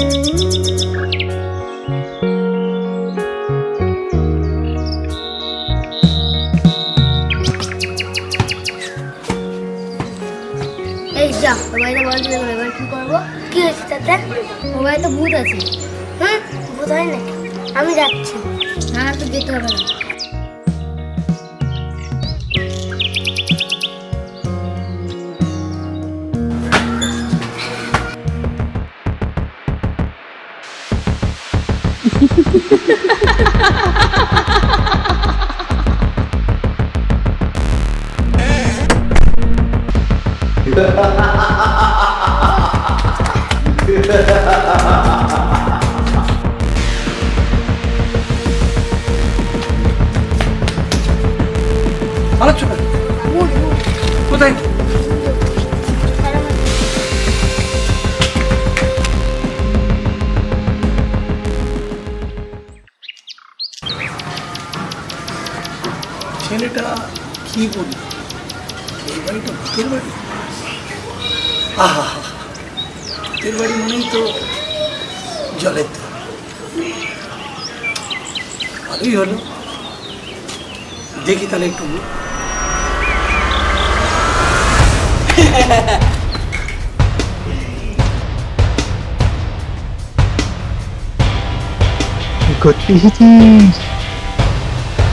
এই যা, মোবাইলটা বন্ধ করে। এবার কি করব? কি হয়েছে তাতে? তো ভূত আছে। হুম? ভূত হয় নাকি? আমি যাচ্ছি। না তো যেতে হবে না। পালাচ্ছ কোথায়? ছেলেটা কি বলি বাড়িটা ভূতের বাড়ি? ভূতের বাড়ি মানেই তো জলের ধার। ভালোই হলো। দেখি তাহলে একটু।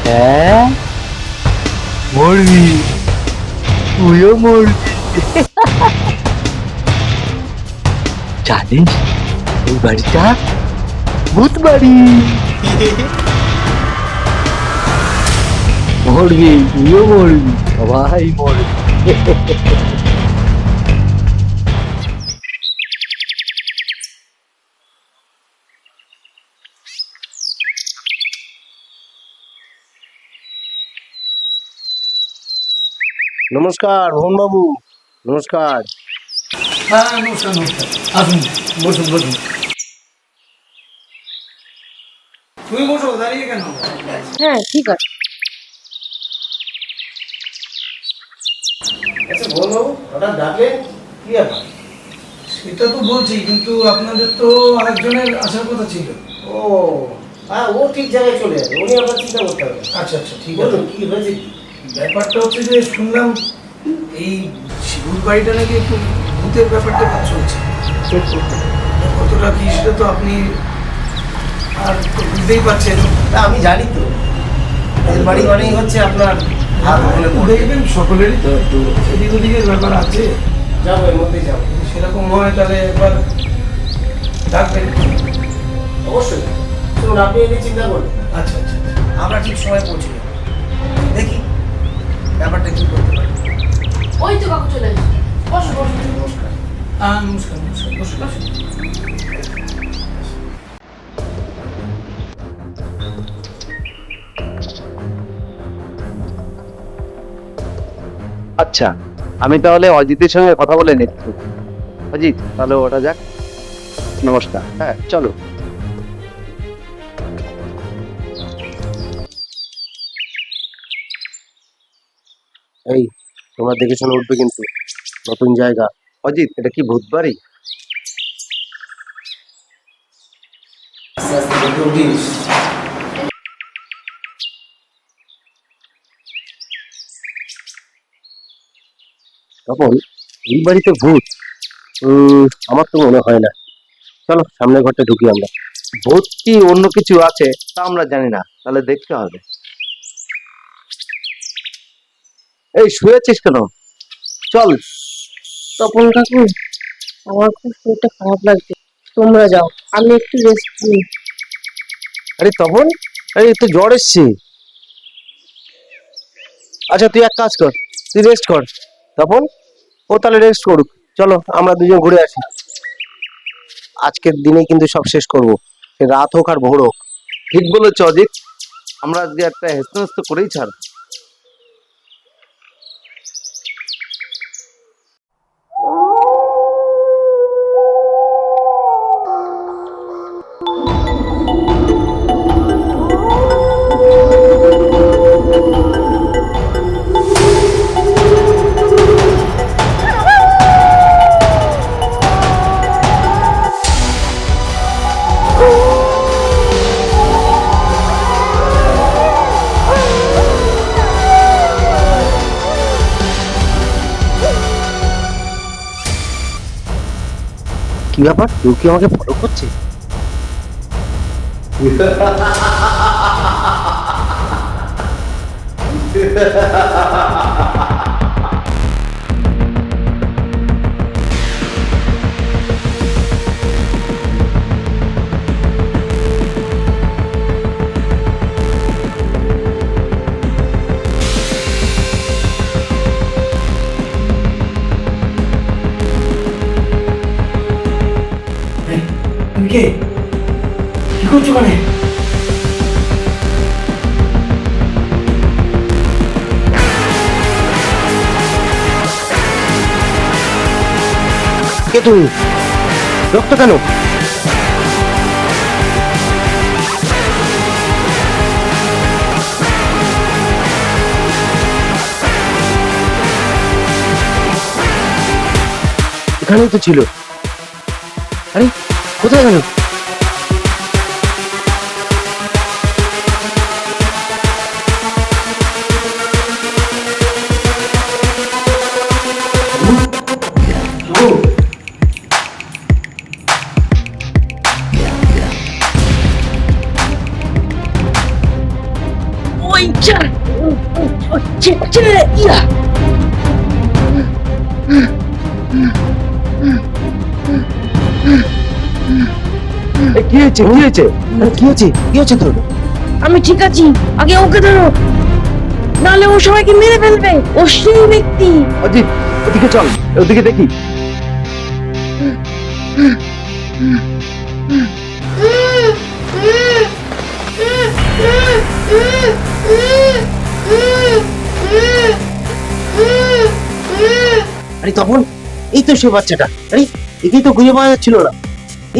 হ্যাঁ? মরবি। তুইও মরবি। জানিস এই বাড়িটা ভূত বাড়ি মরবি তুইও মরবি সবাই মরবি নমস্কার মোহন বাবু নমস্কার হ্যাঁ নমস্কার নমস্কার। আসুন বসুন বসুন। তুমি বসো দাঁড়িয়ে কেন? হ্যাঁ ঠিক আছে। আচ্ছা বাবু হঠাৎ ডাকলেন কি ব্যাপার? সেটা তো বলছি কিন্তু আপনাদের তো আরেকজনের আসার কথা ছিল। ও হ্যাঁ ও ঠিক জায়গায় চলে যাবে উনি আবার চিন্তা করতে হবে। আচ্ছা আচ্ছা ঠিক আছে। কি হয়েছে? ব্যাপারটা হচ্ছে যে শুনলাম এই শিবুর বাড়িটা নাকি একটু ভূতের ব্যাপারটা কাজ চলছে। কতটা কি সেটা তো আপনি আর বুঝতেই পারছেন। তা আমি জানি তো। এর বাড়ি মানেই হচ্ছে আপনার দেখবেন সকলেরই তো একটু এদিক ওদিকের ব্যাপার আছে। যাব এর মধ্যেই যাব। সেরকম হয় তাহলে একবার ডাকবেন। অবশ্যই। শুনুন আপনি এনে চিন্তা করবেন আচ্ছা আচ্ছা আমরা ঠিক সময় পৌঁছে দেখি ব্যাপারটা কি করতে পারি। ওই তো কাকু চলে এসেছে বসো বসো নমস্কার হ্যাঁ নমস্কার নমস্কার বসুন বসুন আচ্ছা আমি তাহলে অজিতের সঙ্গে কথা বলে নিচ্ছি। অজিত তাহলে ওটা যাক। নমস্কার। হ্যাঁ চলো। এই তোমার দেখে শুনে উঠবে কিন্তু। নতুন জায়গা। অজিত, এটা কি ভূত বাড়ি তখন এই বাড়িতে ভূত? আমার তো মনে হয় না। চলো, সামনের ঘরটা ঢুকি আমরা। ভূত কি অন্য কিছু আছে, তা আমরা জানি না। তাহলে দেখতে হবে। এই শুয়েছিস কেন? চল তপন কাকু আমার খুব শরীরটা খারাপ লাগছে। তোমরা যাও আমি একটু রেস্ট নিই। আরে তখন আরে তো জ্বর এসছে। আচ্ছা তুই এক কাজ কর তুই রেস্ট কর। তপন ও তাহলে রেস্ট করুক। চলো আমরা দুজন ঘুরে আসি। আজকের দিনে কিন্তু সব শেষ করব। রাত হোক আর ভোর হোক। ঠিক বলেছ অজিত। আমরা আজকে একটা হেস্ত হেস্ত করেই ছাড় কি ব্যাপার? কেউ কি আমাকে ফলো করছে? এই, কে কি করছ মানে কে তুমি? রক্ত কেন? এখানেই তো ছিল। আরে 答えがないいちっ কি হয়েছে? কি হয়েছে? কি হয়েছে? কি হয়েছে তোর? আমি ঠিক আছি। আগে ওকে ধরো। নাহলে ও সবাইকে মেরে ফেলবে। ও সেই ব্যক্তি। অজিত ওদিকে চল। ওদিকে দেখি। আরে তখন এই তো সে বাচ্চাটা। আরে একেই তো খুঁজে পাওয়া যাচ্ছিল না।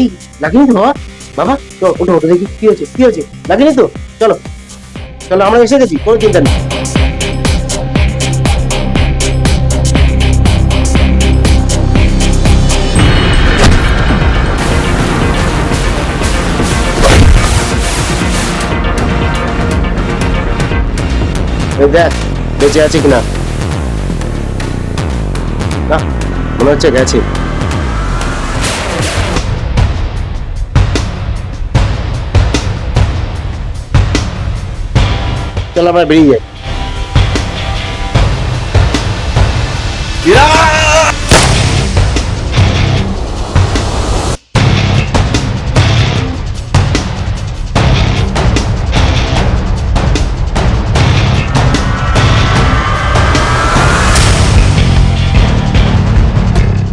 এই লাগেনি তো বাবা? বাবা চল ওঠো ওঠো, দেখি কি হয়েছে কি হয়েছে? লাগেনি তো? চলো চলো, আমরা এসে গেছি, কোনো চিন্তা নেই। দেখ, বেঁচে আছে কিনা? না, মনে হচ্ছে গেছে। চল আমরা বেরিয়ে যাই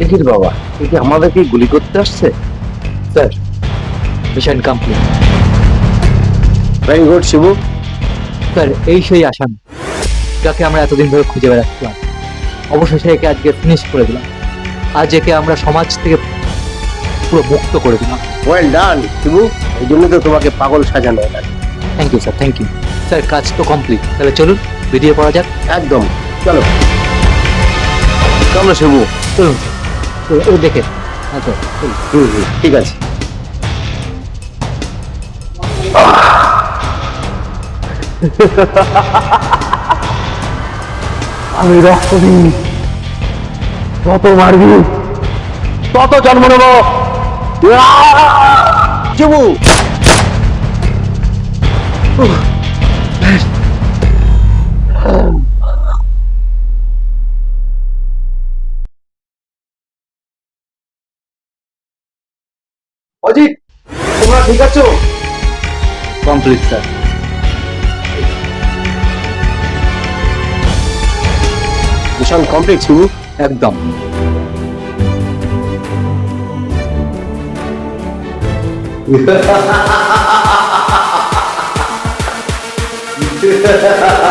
একির বাবা এ কি আমাদেরকে গুলি করতে আসছে sir mission complete very good Shibu sir এই সেই আসামি যাকে আমরা এতদিন ধরে খুঁজে বেড়াচ্ছিলাম। অবশেষে একে আজকে ফিনিশ করে দিলাম। আজ একে আমরা সমাজ থেকে পুরো মুক্ত করে দিলাম। ওয়েল ডান শিবু এই জন্য তো তোমাকে পাগল সাজানো thank you sir thank you sir কাজ তো কমপ্লিট তাহলে চলুন বেরিয়ে পড়া যাক। একদম চলো। চলো শিবু চলুন ও দেখে। আচ্ছা ঠিক আছে। আমি রক্ত দিই যত মারবি? তত জন্ম নেব? শিবু অজিত, তোমরা ঠিক আছো? Complete sir mission complete Shibu একদম। ha